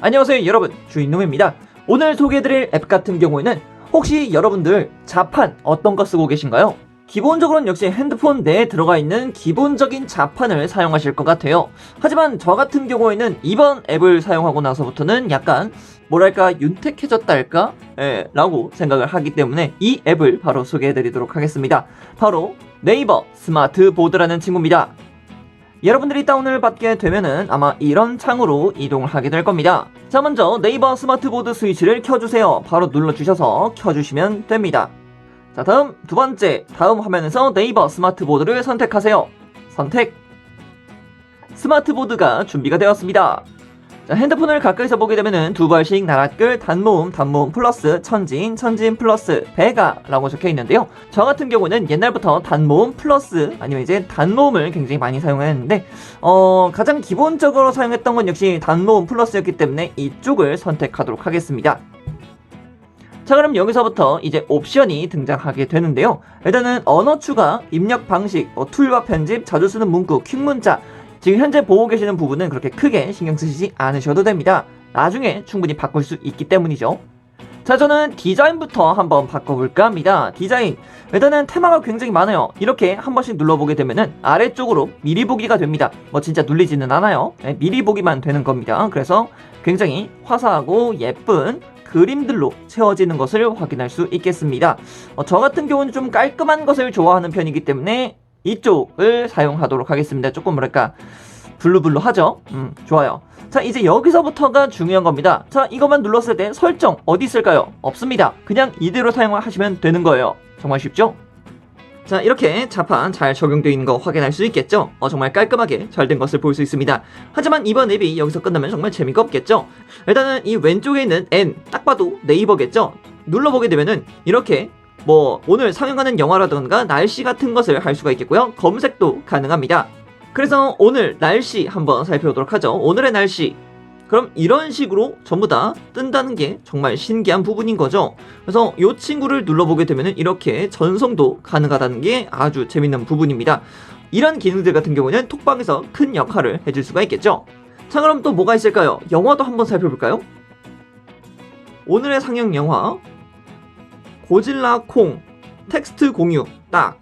안녕하세요 여러분. 주인놈입니다. 오늘 소개해드릴 앱 같은 경우에는 혹시 여러분들 자판 어떤 거 쓰고 계신가요? 기본적으로는 역시 핸드폰 내에 들어가 있는 기본적인 자판을 사용하실 것 같아요. 하지만 저 같은 경우에는 이번 앱을 사용하고 나서부터는 약간 뭐랄까 윤택해졌다 할까? 예, 라고 생각을 하기 때문에 이 앱을 바로 소개해드리도록 하겠습니다. 바로 네이버 스마트 보드라는 친구입니다 여러분들이 다운을 받게 되면은 아마 이런 창으로 이동을 하게 될 겁니다. 자, 먼저 네이버 스마트보드 스위치를 켜주세요. 바로 눌러주셔서 켜주시면 됩니다. 자, 다음 두 번째, 다음 화면에서 네이버 스마트보드를 선택하세요. 선택. 스마트보드가 준비가 되었습니다. 자, 핸드폰을 가까이서 보게 되면은 두 발씩 나랏글 단모음 단모음 플러스 천진 천진 플러스 배가라고 적혀 있는데요. 저 같은 경우는 옛날부터 단모음 플러스 아니면 이제 단모음을 굉장히 많이 사용했는데 어, 가장 기본적으로 사용했던 건 역시 단모음 플러스였기 때문에 이쪽을 선택하도록 하겠습니다. 자 그럼 여기서부터 이제 옵션이 등장하게 되는데요. 일단은 언어 추가, 입력 방식, 뭐 툴과 편집, 자주 쓰는 문구, 퀵 문자 지금 현재 보고 계시는 부분은 그렇게 크게 신경 쓰시지 않으셔도 됩니다. 나중에 충분히 바꿀 수 있기 때문이죠. 자, 저는 디자인부터 한번 바꿔볼까 합니다. 디자인. 일단은 테마가 굉장히 많아요. 이렇게 한 번씩 눌러보게 되면은 아래쪽으로 미리 보기가 됩니다. 뭐 진짜 눌리지는 않아요. 네, 미리 보기만 되는 겁니다. 그래서 굉장히 화사하고 예쁜 그림들로 채워지는 것을 확인할 수 있겠습니다. 어, 저 같은 경우는 좀 깔끔한 것을 좋아하는 편이기 때문에 이쪽을 사용하도록 하겠습니다. 조금 뭐랄까 블루블루 하죠? 음, 좋아요. 자, 이제 여기서부터가 중요한 겁니다. 자, 이것만 눌렀을 때 설정 어디 있을까요? 없습니다. 그냥 이대로 사용하시면 되는 거예요. 정말 쉽죠? 자, 이렇게 자판 잘 적용되어 있는 거 확인할 수 있겠죠? 어, 정말 깔끔하게 잘 된 것을 볼 수 있습니다. 하지만 이번 앱이 여기서 끝나면 정말 재미가 없겠죠? 일단은 이 왼쪽에 있는 N, 딱 봐도 네이버겠죠? 눌러보게 되면은 이렇게 뭐 오늘 상영하는 영화라든가 날씨 같은 것을 할 수가 있겠고요. 검색도 가능합니다. 그래서 오늘 날씨 한번 살펴보도록 하죠. 오늘의 날씨. 그럼 이런 식으로 전부 다 뜬다는 게 정말 신기한 부분인 거죠. 그래서 이 친구를 눌러보게 되면 이렇게 전송도 가능하다는 게 아주 재밌는 부분입니다. 이런 기능들 같은 경우는 톡방에서 큰 역할을 해줄 수가 있겠죠. 자 그럼 또 뭐가 있을까요? 영화도 한번 살펴볼까요? 오늘의 상영 영화 고질라 콩 텍스트 공유 딱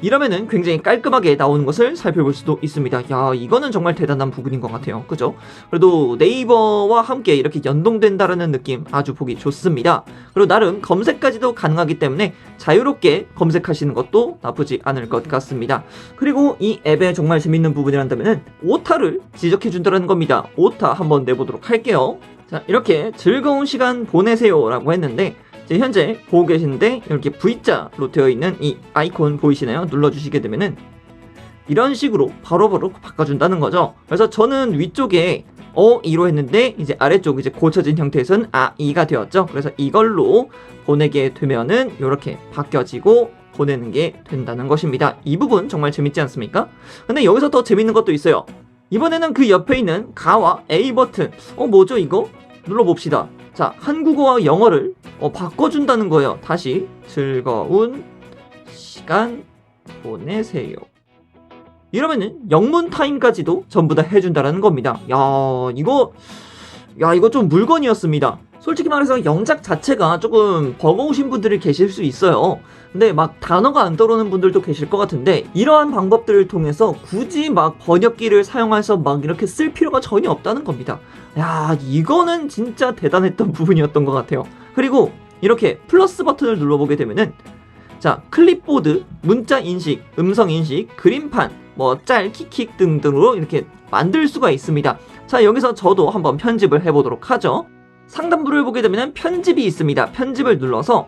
이러면은 굉장히 깔끔하게 나오는 것을 살펴볼 수도 있습니다. 야, 이거는 정말 대단한 부분인 것 같아요. 그죠? 그래도 네이버와 함께 이렇게 연동된다라는 느낌 아주 보기 좋습니다. 그리고 나름 검색까지도 가능하기 때문에 자유롭게 검색하시는 것도 나쁘지 않을 것 같습니다. 그리고 이 앱의 정말 재밌는 부분이란다면은 오타를 지적해준다는 겁니다. 오타 한번 내보도록 할게요. 자, 이렇게 즐거운 시간 보내세요라고 했는데 현재 보고 계시는데 이렇게 V자로 되어 있는 이 아이콘 보이시나요? 눌러주시게 되면은 이런 식으로 바로바로 바꿔준다는 거죠. 그래서 저는 위쪽에 어, 이로 했는데 이제 아래쪽 이제 고쳐진 형태에서는 아, 이가 되었죠. 그래서 이걸로 보내게 되면은 이렇게 바뀌어지고 보내는 게 된다는 것입니다. 이 부분 정말 재밌지 않습니까? 근데 여기서 더 재밌는 것도 있어요. 이번에는 그 옆에 있는 가와 A 버튼. 어, 뭐죠 이거? 눌러봅시다. 자, 한국어와 영어를 어, 바꿔준다는 거예요. 다시 즐거운 시간 보내세요. 이러면은 영문 타임까지도 전부 다 해준다라는 겁니다. 야, 이거 야 이거 좀 물건이었습니다. 솔직히 말해서 영작 자체가 조금 버거우신 분들이 계실 수 있어요. 근데 막 단어가 안 떠오르는 분들도 계실 것 같은데 이러한 방법들을 통해서 굳이 막 번역기를 사용해서 막 이렇게 쓸 필요가 전혀 없다는 겁니다. 야 이거는 진짜 대단했던 부분이었던 것 같아요. 그리고 이렇게 플러스 버튼을 눌러보게 되면은 자 클립보드, 문자 인식, 음성 인식, 그림판, 뭐 짤, 킥킥 등등으로 이렇게 만들 수가 있습니다. 자 여기서 저도 한번 편집을 해보도록 하죠. 상단부를 보게 되면 편집이 있습니다. 편집을 눌러서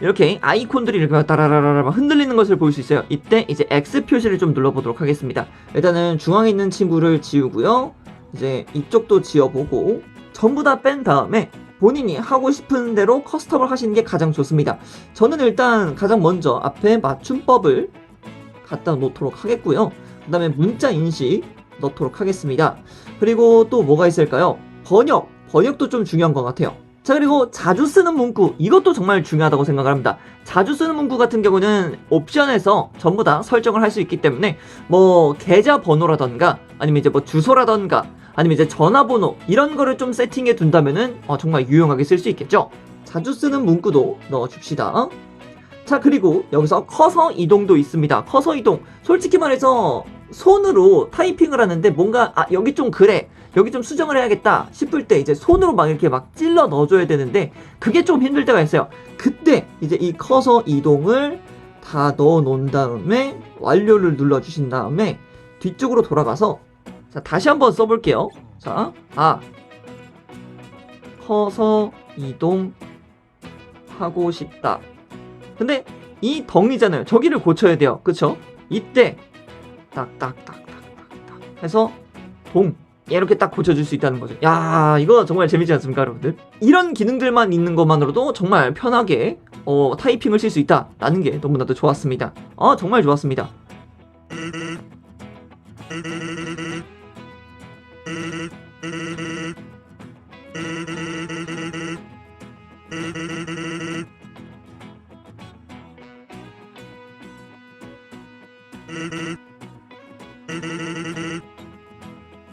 이렇게 아이콘들이 이렇게 따라라라라 흔들리는 것을 볼 수 있어요. 이때 이제 X 표시를 좀 눌러보도록 하겠습니다. 일단은 중앙에 있는 친구를 지우고요. 이제 이쪽도 지워보고 전부 다 뺀 다음에 본인이 하고 싶은 대로 커스텀을 하시는 게 가장 좋습니다. 저는 일단 가장 먼저 앞에 맞춤법을 갖다 놓도록 하겠고요. 그 다음에 문자 인식 넣도록 하겠습니다. 그리고 또 뭐가 있을까요? 번역. 번역도 좀 중요한 것 같아요. 자, 그리고 자주 쓰는 문구. 이것도 정말 중요하다고 생각을 합니다. 자주 쓰는 문구 같은 경우는 옵션에서 전부 다 설정을 할 수 있기 때문에 뭐 계좌 번호라던가 아니면 이제 뭐 주소라던가 아니면 이제 전화번호 이런 거를 좀 세팅해 둔다면은 어, 정말 유용하게 쓸 수 있겠죠. 자주 쓰는 문구도 넣어줍시다. 자 그리고 여기서 커서 이동도 있습니다. 커서 이동. 솔직히 말해서 손으로 타이핑을 하는데 뭔가 아 여기 좀 그래. 여기 좀 수정을 해야겠다 싶을 때 이제 손으로 막 이렇게 막 찔러 넣어줘야 되는데 그게 좀 힘들 때가 있어요. 그때 이제 이 커서 이동을 다 넣어 놓은 다음에 완료를 눌러 주신 다음에 뒤쪽으로 돌아가서 자 다시 한번 써볼게요. 자, 아 커서 이동 하고 싶다. 근데 이 덩이잖아요. 저기를 고쳐야 돼요. 그쵸? 이때 딱딱딱딱딱딱 해서 동 이렇게 딱 고쳐줄 수 있다는 거죠. 야, 이거 정말 재밌지 않습니까, 여러분들? 이런 기능들만 있는 것만으로도 정말 편하게 어, 타이핑을 쓸 수 있다라는 게 너무나도 좋았습니다. 아, 정말 좋았습니다.